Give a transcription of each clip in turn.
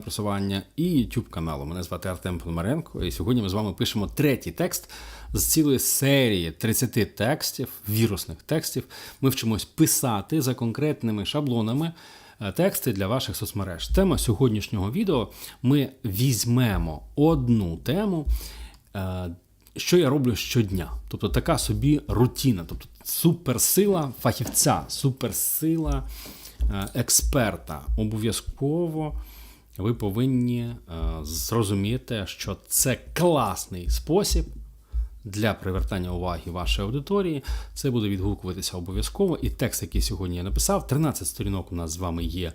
просування і YouTube каналу. Мене звати Артем Пономаренко, і сьогодні ми з вами пишемо третій текст з цілої серії 30 текстів, вірусних текстів. Ми вчимось писати за конкретними шаблонами е, тексти для ваших соцмереж. Тема сьогоднішнього відео ми візьмемо одну тему. е, Що я роблю щодня? Тобто така собі рутина, тобто суперсила фахівця, суперсила е, експерта. Обов'язково ви повинні е, зрозуміти, що це класний спосіб для привертання уваги вашої аудиторії. Це буде відгукуватися обов'язково. І текст, який сьогодні я написав, 13 сторінок у нас з вами є.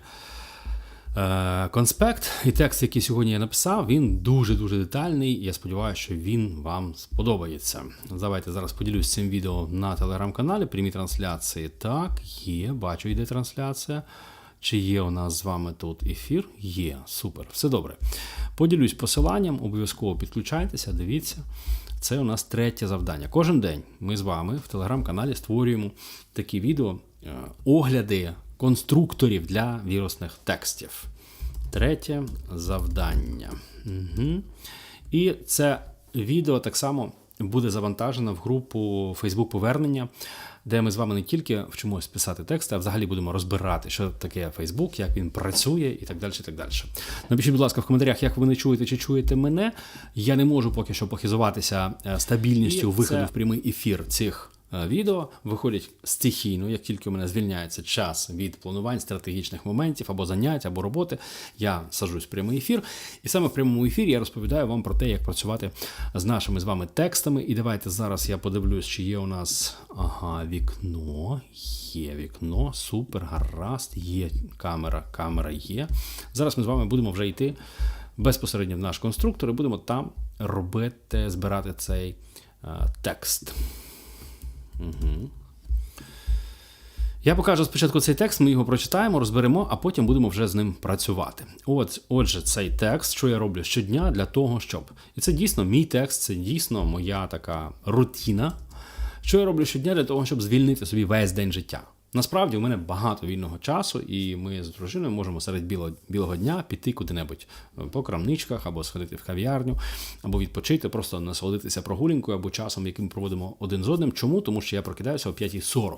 е, Конспект і текст, який сьогодні я написав, він дуже-дуже детальний. і Я сподіваюся, що він вам сподобається. Давайте зараз поділюсь цим відео на телеграм-каналі. Прямі трансляції. Так, є, бачу, йде трансляція. Чи є у нас з вами тут ефір? Є, супер, все добре. Поділюсь посиланням, обов'язково підключайтеся, дивіться. Це у нас третє завдання. Кожен день ми з вами в телеграм-каналі створюємо такі відео, е, огляди конструкторів для вірусних текстів. Третє завдання. Угу. І це відео так само буде завантажено в групу Facebook повернення, де ми з вами не тільки вчимось писати тексти, а взагалі будемо розбирати, що таке Фейсбук, як він працює і так далі. І так далі. Напишіть, будь ласка, в коментарях, як ви не чуєте чи чуєте мене. Я не можу поки що похизуватися е, стабільністю І виходу це- в прямий ефір цих. Е, Відео виходять стихійно, як тільки у мене звільняється час від планувань стратегічних моментів або занять, або роботи, я саджусь в прямий ефір. І саме в прямому ефірі я розповідаю вам про те, як працювати з нашими з вами текстами. І давайте зараз я подивлюсь, чи є у нас ага, вікно. Є вікно, супер, гаразд, є камера, камера є. Зараз ми з вами будемо вже йти безпосередньо в наш конструктор і будемо там робити, збирати цей е, текст. Угу. Я покажу спочатку цей текст, ми його прочитаємо, розберемо, а потім будемо вже з ним працювати. От, отже, цей текст, що я роблю щодня для того, щоб. І це дійсно мій текст, це дійсно моя така рутина. Що я роблю щодня для того, щоб звільнити собі весь день життя. Насправді, у мене багато вільного часу, і ми з дружиною можемо серед білого, білого дня піти куди-небудь е, по крамничках, або сходити в кав'ярню, або відпочити, просто насолодитися прогулянкою або часом, яким проводимо один з одним. Чому? Тому що я прокидаюся о 5.40.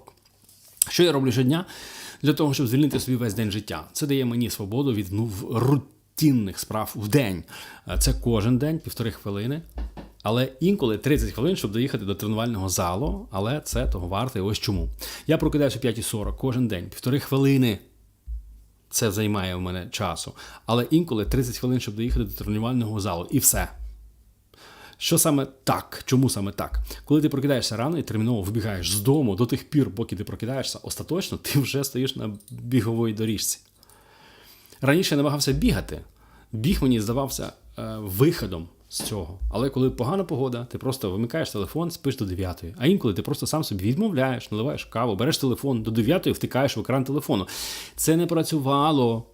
Що я роблю щодня для того, щоб звільнити собі весь день життя? Це дає мені свободу від ну, рутинних справ в день. Е, Це кожен день, півтори хвилини. Але інколи 30 хвилин, щоб доїхати до тренувального залу, але це того варте. І ось чому. Я прокидаюся о 5.40 кожен день, півтори хвилини. Це займає у мене часу. Але інколи 30 хвилин, щоб доїхати до тренувального залу, і все. Що саме так? Чому саме так? Коли ти прокидаєшся рано і терміново вибігаєш з дому до тих пір, поки ти прокидаєшся остаточно, ти вже стоїш на біговій доріжці. Раніше я намагався бігати. Біг мені здавався е, виходом з цього. Але коли погана погода, ти просто вимикаєш телефон, спиш до 9. А інколи ти просто сам собі відмовляєш, наливаєш каву, береш телефон до 9 втикаєш в екран телефону. Це не працювало.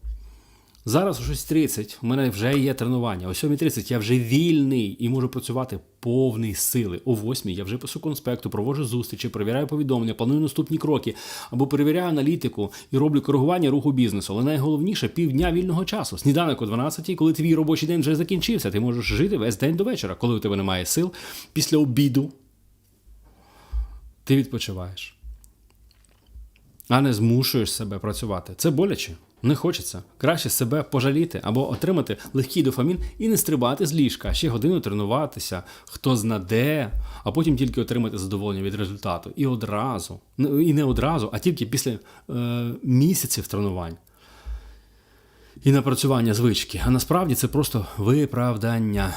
Зараз о 6.30 у мене вже є тренування. О 7.30 я вже вільний і можу працювати повний сили. О 8 я вже пишу конспекту, проводжу зустрічі, перевіряю повідомлення, планую наступні кроки або перевіряю аналітику і роблю коригування руху бізнесу. Але найголовніше півдня вільного часу. Сніданок о 12, коли твій робочий день вже закінчився. Ти можеш жити весь день до вечора, коли у тебе немає сил. Після обіду ти відпочиваєш а не змушуєш себе працювати. Це боляче. Не хочеться. Краще себе пожаліти або отримати легкий дофамін і не стрибати з ліжка, а ще годину тренуватися, хто знаде, а потім тільки отримати задоволення від результату. І одразу, і не одразу, а тільки після е, місяців тренувань і напрацювання звички. А насправді це просто виправдання.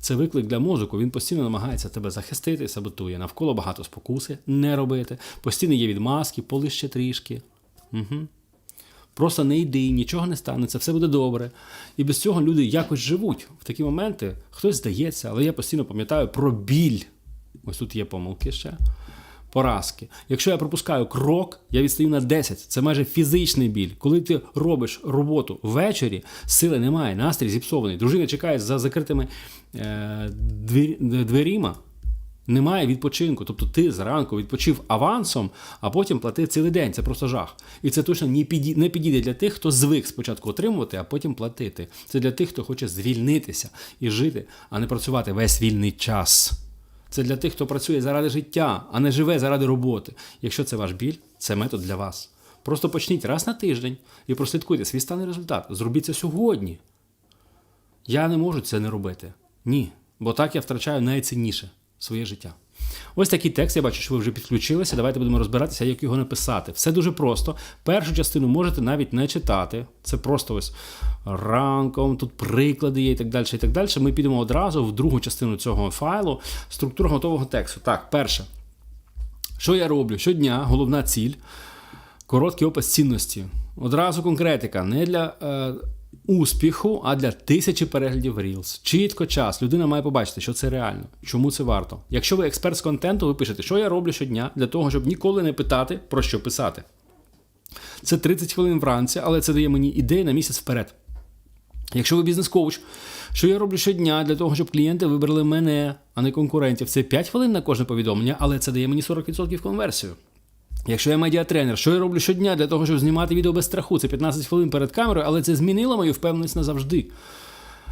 Це виклик для мозку. Він постійно намагається тебе захистити, саботує. Навколо багато спокуси, не робити. Постійно є відмазки, поли ще трішки. Угу. Просто не йди, нічого не станеться, все буде добре. І без цього люди якось живуть. В такі моменти хтось здається, але я постійно пам'ятаю про біль. Ось тут є помилки ще. Поразки. Якщо я пропускаю крок, я відстаю на 10. Це майже фізичний біль. Коли ти робиш роботу ввечері, сили немає, настрій зіпсований. Дружина чекає за закритими е, двір- дверима. Немає відпочинку. Тобто ти зранку відпочив авансом, а потім платив цілий день. Це просто жах. І це точно не підійде, не підійде для тих, хто звик спочатку отримувати, а потім платити. Це для тих, хто хоче звільнитися і жити, а не працювати весь вільний час. Це для тих, хто працює заради життя, а не живе заради роботи. Якщо це ваш біль, це метод для вас. Просто почніть раз на тиждень і прослідкуйте свій стан результат. Зробіть це сьогодні. Я не можу це не робити. Ні. Бо так я втрачаю найцінніше своє життя. Ось такий текст, я бачу, що ви вже підключилися. Давайте будемо розбиратися, як його написати. Все дуже просто. Першу частину можете навіть не читати. Це просто ось ранком, тут приклади є і так далі. і так далі. Ми підемо одразу в другу частину цього файлу. Структура готового тексту. Так, перше. Що я роблю? Щодня головна ціль, короткий опис цінності. Одразу конкретика. Не для. Е, успіху, а для тисячі переглядів Reels. Чітко час. Людина має побачити, що це реально, чому це варто. Якщо ви експерт з контенту, ви пишете, що я роблю щодня для того, щоб ніколи не питати, про що писати. Це 30 хвилин вранці, але це дає мені ідеї на місяць вперед. Якщо ви бізнес-коуч, що я роблю щодня для того, щоб клієнти вибрали мене, а не конкурентів, це 5 хвилин на кожне повідомлення, але це дає мені 40% конверсію. Якщо я медіатренер, що я роблю щодня для того, щоб знімати відео без страху? Це 15 хвилин перед камерою, але це змінило мою впевненість назавжди.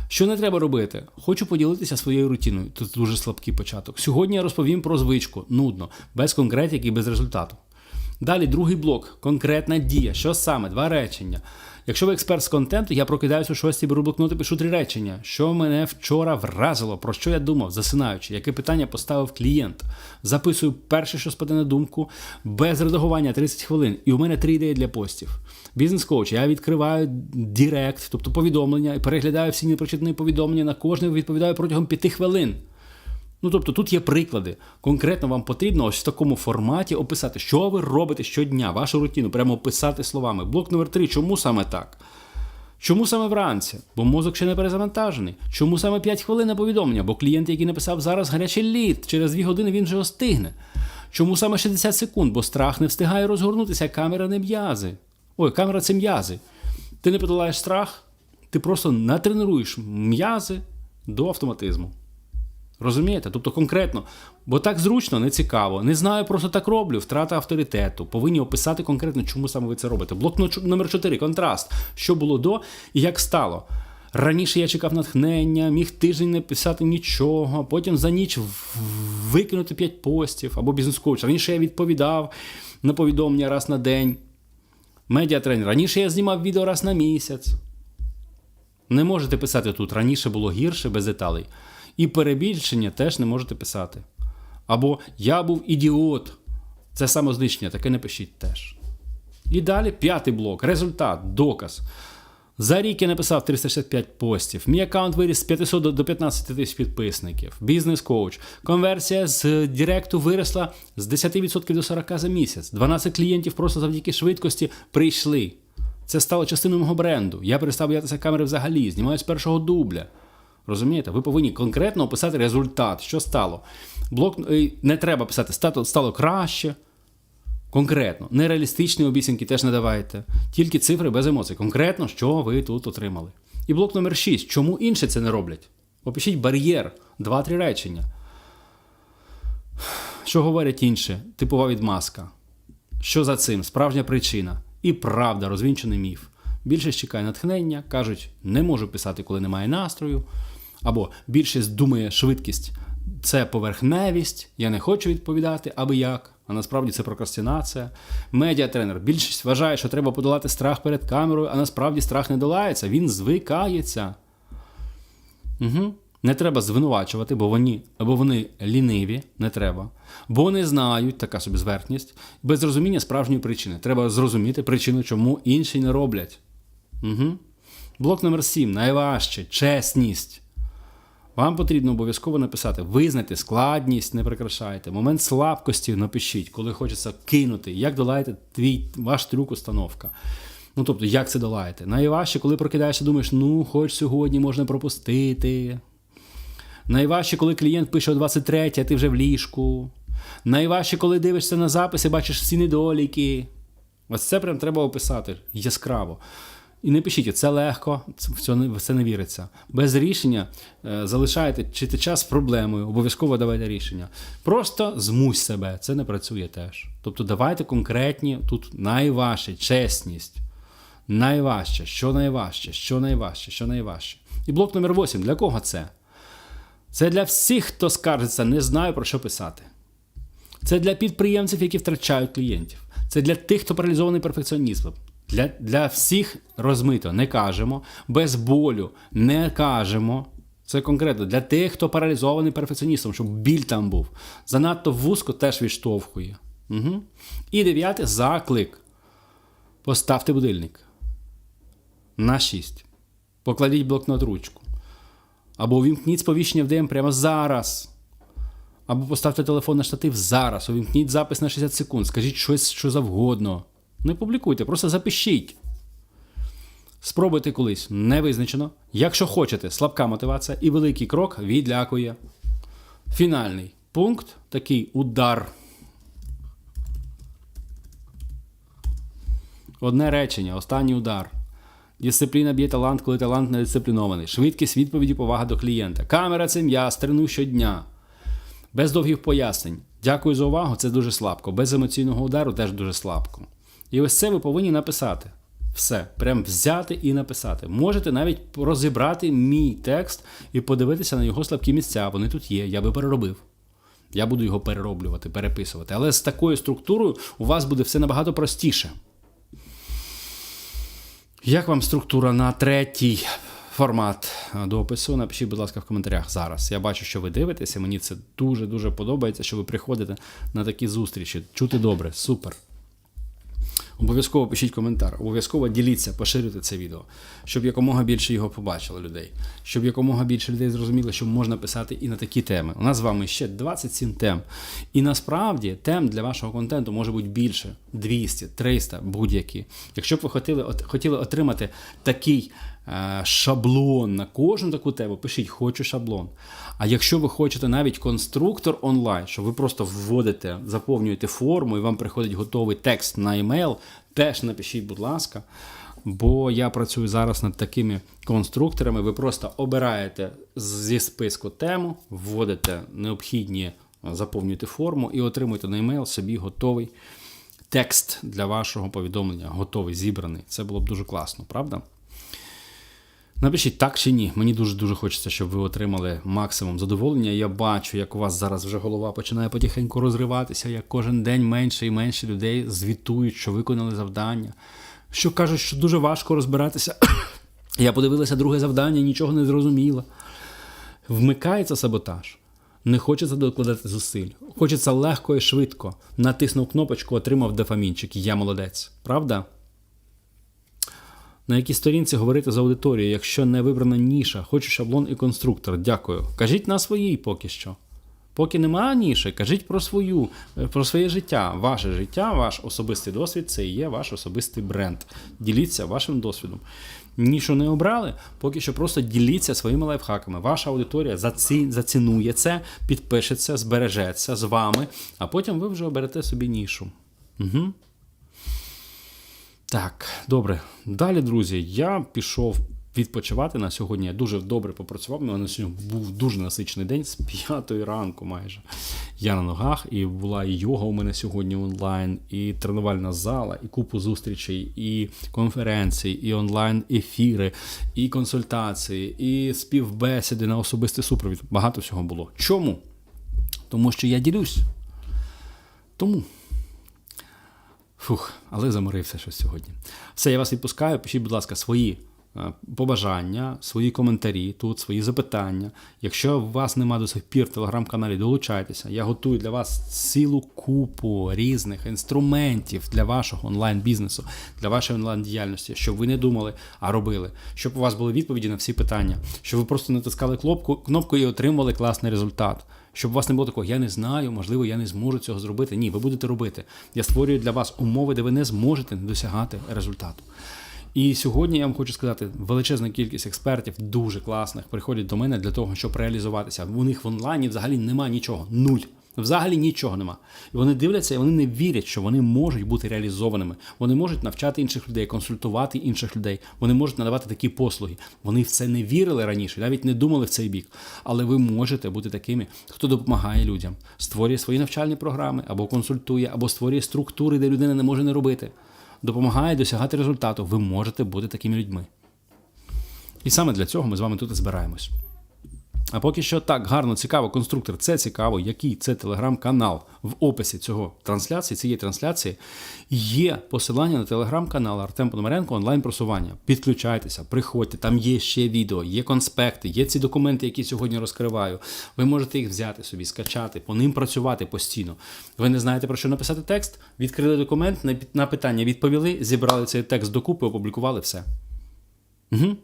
Що не треба робити? Хочу поділитися своєю рутиною. Тут дуже слабкий початок. Сьогодні я розповім про звичку, нудно, без конкретики і без результату. Далі другий блок конкретна дія. Що саме? Два речення. Якщо ви експерт з контенту, я прокидаюся о 6 беру блокнот і пишу три речення. Що мене вчора вразило, про що я думав, засинаючи, яке питання поставив клієнт. Записую перше, що спаде на думку, без редагування 30 хвилин. І у мене три ідеї для постів. Бізнес-коуч, я відкриваю директ, тобто повідомлення, і переглядаю всі непрочитані повідомлення. На кожне відповідаю протягом 5 хвилин. Ну, тобто тут є приклади. Конкретно вам потрібно ось в такому форматі описати, що ви робите щодня, вашу рутину, прямо описати словами. Блок номер 3 Чому саме так? Чому саме вранці? Бо мозок ще не перезавантажений. Чому саме 5 хвилин на повідомлення? Бо клієнт, який написав зараз гарячий лід, через 2 години він вже остигне. Чому саме 60 секунд? Бо страх не встигає розгорнутися, камера не м'язи. Ой, камера це м'язи. Ти не подолаєш страх, ти просто натренуєш м'язи до автоматизму. Розумієте? Тобто конкретно, бо так зручно, не цікаво. Не знаю, просто так роблю. Втрата авторитету. Повинні описати конкретно, чому саме ви це робите. Блок номер 4 контраст. Що було до і як стало. Раніше я чекав натхнення, міг тиждень не писати нічого, потім за ніч викинути 5 постів або бізнес-коуч. Раніше я відповідав на повідомлення раз на день. Медіатренер. Раніше я знімав відео раз на місяць. Не можете писати тут. Раніше було гірше без деталей. І перебільшення теж не можете писати. Або я був ідіот. Це самознищення, таке не пишіть теж. І далі п'ятий блок. Результат, доказ. За рік я написав 365 постів. Мій аккаунт виріс з 500 до 15 тисяч підписників. Бізнес-коуч. Конверсія з Директу виросла з 10% до 40% за місяць. 12 клієнтів просто завдяки швидкості прийшли. Це стало частиною мого бренду. Я перестав боятися камери взагалі, знімаю з першого дубля. Розумієте? Ви повинні конкретно описати результат, що стало. Блок е, не треба писати, стало, стало краще. Конкретно. Нереалістичні обіцянки теж не давайте. Тільки цифри без емоцій. Конкретно, що ви тут отримали. І блок номер 6. Чому інші це не роблять? Опишіть бар'єр, два-три речення. Що говорять інші? Типова відмазка. Що за цим? Справжня причина. І правда, розвінчений міф. Більшість чекає натхнення, кажуть, не можу писати, коли немає настрою. Або більшість думає швидкість це поверхневість, я не хочу відповідати, аби як. А насправді це прокрастинація. Медіатренер. Більшість вважає, що треба подолати страх перед камерою, а насправді страх не долається, він звикається. Угу. Не треба звинувачувати, бо вони або вони ліниві, не треба, бо не знають така собі зверхність, без розуміння справжньої причини. Треба зрозуміти причину, чому інші не роблять. Угу. Блок номер 7. Найважче чесність. Вам потрібно обов'язково написати, визнати складність, не прикрашайте. Момент слабкості напишіть, коли хочеться кинути, як долаєте твій, ваш трюк установка. Ну, тобто, як це долаєте? Найважче, коли прокидаєшся, думаєш, ну, хоч сьогодні можна пропустити. Найважче, коли клієнт пише о 23, а ти вже в ліжку. Найважче, коли дивишся на запис і бачиш всі недоліки. Ось це прям треба описати яскраво. І не пишіть, це легко, в це це не віриться. Без рішення е, залишаєте чи час проблемою, обов'язково давайте рішення. Просто змусь себе, це не працює теж. Тобто давайте конкретні, тут найважче, чесність. Найважче, що найважче, що найважче, що найважче. І блок номер 8. Для кого це? Це для всіх, хто скаржиться, не знаю про що писати. Це для підприємців, які втрачають клієнтів. Це для тих, хто паралізований перфекціонізмом. Для, для всіх розмито не кажемо, без болю не кажемо. Це конкретно для тих, хто паралізований перфекціоністом, щоб біль там був. Занадто вузько теж відштовхує. Угу. І дев'яте заклик. Поставте будильник на 6. Покладіть блокнот ручку. Або увімкніть сповіщення в ДМ прямо зараз. Або поставте телефон на штатив зараз, увімкніть запис на 60 секунд, скажіть щось що завгодно. Не публікуйте, просто запишіть. Спробуйте колись, не визначено. Якщо хочете, слабка мотивація і великий крок відлякує. Фінальний пункт такий удар. Одне речення, останній удар. Дисципліна б'є талант, коли талант не дисциплінований. Швидкість відповіді, повага до клієнта. Камера це м'яз, треную щодня. Без довгих пояснень. Дякую за увагу, це дуже слабко. Без емоційного удару теж дуже слабко. І ось це ви повинні написати. Все, прям взяти і написати. Можете навіть розібрати мій текст і подивитися на його слабкі місця. Вони тут є, я би переробив. Я буду його перероблювати, переписувати. Але з такою структурою у вас буде все набагато простіше. Як вам структура на третій формат допису? Напишіть, будь ласка, в коментарях зараз. Я бачу, що ви дивитеся. Мені це дуже-дуже подобається, що ви приходите на такі зустрічі. Чути добре, супер. Обов'язково пишіть коментар, обов'язково діліться, поширюйте це відео, щоб якомога більше його побачило людей, щоб якомога більше людей зрозуміло, що можна писати і на такі теми. У нас з вами ще 27 тем. І насправді тем для вашого контенту може бути більше 200, 300, будь-які. Якщо б ви хотіли, от- хотіли отримати такий шаблон на кожну таку тему, пишіть хочу шаблон. А якщо ви хочете навіть конструктор онлайн, що ви просто вводите, заповнюєте форму і вам приходить готовий текст на емейл, теж напишіть, будь ласка. Бо я працюю зараз над такими конструкторами. Ви просто обираєте зі списку тему, вводите необхідні, заповнюєте форму і отримуєте на емейл собі готовий текст для вашого повідомлення, готовий, зібраний. Це було б дуже класно, правда? Напишіть так чи ні. Мені дуже дуже хочеться, щоб ви отримали максимум задоволення. Я бачу, як у вас зараз вже голова починає потихеньку розриватися, як кожен день менше і менше людей звітують, що виконали завдання, що кажуть, що дуже важко розбиратися. Я подивилася друге завдання, нічого не зрозуміла. Вмикається саботаж. Не хочеться докладати зусиль. Хочеться легко і швидко. Натиснув кнопочку, отримав дофамінчик. Я молодець. Правда? На якій сторінці говорити з аудиторією, якщо не вибрана ніша, хочу шаблон і конструктор. Дякую. Кажіть на своїй поки що. Поки немає ніші, кажіть про свою, е, про своє життя. Ваше життя, ваш особистий досвід це і є ваш особистий бренд. Діліться вашим досвідом. Нішу не обрали, поки що просто діліться своїми лайфхаками. Ваша аудиторія заці... зацінує це, підпишеться, збережеться з вами, а потім ви вже оберете собі нішу. Угу. Так, добре. Далі, друзі, я пішов відпочивати на сьогодні. Я дуже добре попрацював. У мене сьогодні був дуже насичений день з п'ятої ранку майже. Я на ногах, і була і йога у мене сьогодні онлайн, і тренувальна зала, і купу зустрічей, і конференцій, і онлайн-ефіри, і консультації, і співбесіди на особистий супровід. Багато всього було. Чому? Тому що я ділюсь. Тому. Фух, але заморився щось сьогодні. Все, я вас відпускаю. Пишіть, будь ласка, свої побажання, свої коментарі, тут свої запитання. Якщо у вас нема до сих пір в телеграм-каналі, долучайтеся. Я готую для вас цілу купу різних інструментів для вашого онлайн-бізнесу, для вашої онлайн-діяльності, щоб ви не думали, а робили, щоб у вас були відповіді на всі питання, щоб ви просто натискали кнопку, кнопку і отримали класний результат. Щоб у вас не було такого, я не знаю, можливо, я не зможу цього зробити. Ні, ви будете робити. Я створюю для вас умови, де ви не зможете досягати результату. І сьогодні я вам хочу сказати, величезна кількість експертів, дуже класних, приходять до мене для того, щоб реалізуватися. У них в онлайні взагалі немає нічого. Нуль. Взагалі нічого нема. І вони дивляться, і вони не вірять, що вони можуть бути реалізованими. Вони можуть навчати інших людей, консультувати інших людей. Вони можуть надавати такі послуги. Вони в це не вірили раніше, навіть не думали в цей бік. Але ви можете бути такими, хто допомагає людям, створює свої навчальні програми, або консультує, або створює структури, де людина не може не робити. Допомагає досягати результату. Ви можете бути такими людьми. І саме для цього ми з вами тут і збираємось. А поки що так гарно, цікаво, конструктор, це цікаво, який це телеграм-канал в описі цього трансляції, цієї трансляції є посилання на телеграм-канал Артем Пономаренко онлайн просування. Підключайтеся, приходьте, там є ще відео, є конспекти, є ці документи, які сьогодні розкриваю. Ви можете їх взяти собі, скачати, по ним працювати постійно. Ви не знаєте про що написати текст? Відкрили документ, на питання відповіли, зібрали цей текст докупи, опублікували все. Угу.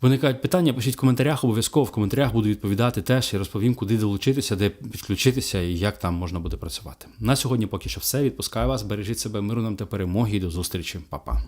Виникають питання, пишіть в коментарях, обов'язково в коментарях буду відповідати теж і розповім, куди долучитися, де підключитися і як там можна буде працювати. На сьогодні поки що все. Відпускаю вас, бережіть себе, миру нам та перемоги і до зустрічі, Па-па.